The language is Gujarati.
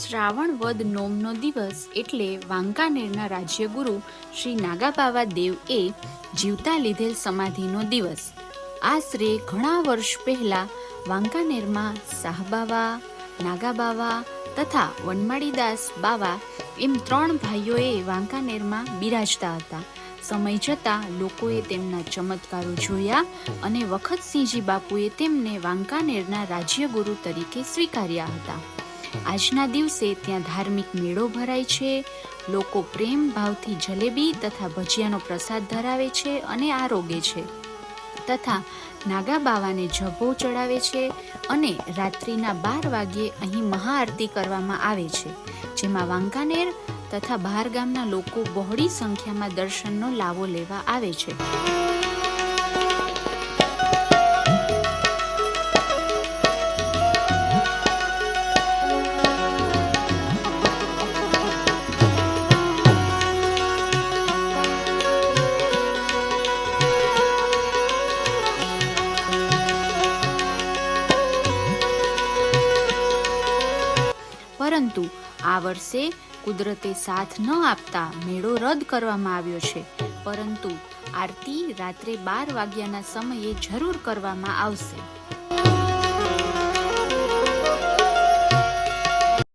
શ્રાવણ વદ નોમનો દિવસ એટલે વાંકાનેરના રાજ્યગુરુ શ્રી નાગાબાવા દેવ એ જીવતા લીધેલ સમાધિનો દિવસ. આશરે ઘણા વર્ષ પહેલા વાંકાનેરમાં સાહબાવા નાગાબાવા તથા વનમાળીદાસ બાવા એમ ત્રણ ભાઈઓએ વાંકાનેરમાં બિરાજતા હતા. સમય જતાં લોકોએ તેમના ચમત્કારો જોયા અને વખતસિંહજી બાપુએ તેમને વાંકાનેરના રાજ્યગુરુ તરીકે સ્વીકાર્યા હતા. આજના દિવસે ત્યાં ધાર્મિક મેળો ભરાય છે, લોકો પ્રેમ ભાવથી જલેબી તથા ભજીયાનો પ્રસાદ ધરાવે છે અને આરોગે છે. તથા નાગા બાવાને જભો ચડાવે છે અને રાત્રિના બાર વાગ્યે અહીં મહાઆરતી કરવામાં આવે છે, જેમાં વાંકાનેર તથા બહાર ગામના લોકો બહોળી સંખ્યામાં દર્શનનો લાવો લેવા આવે છે. પરંતુ આ વર્ષે કુદરતે સાથ ન આપતા મેળો રદ કરવામાં આવ્યો છે. પરંતુ આરતી રાત્રે બાર વાગ્યાના સમયે જરૂર કરવામાં આવશે.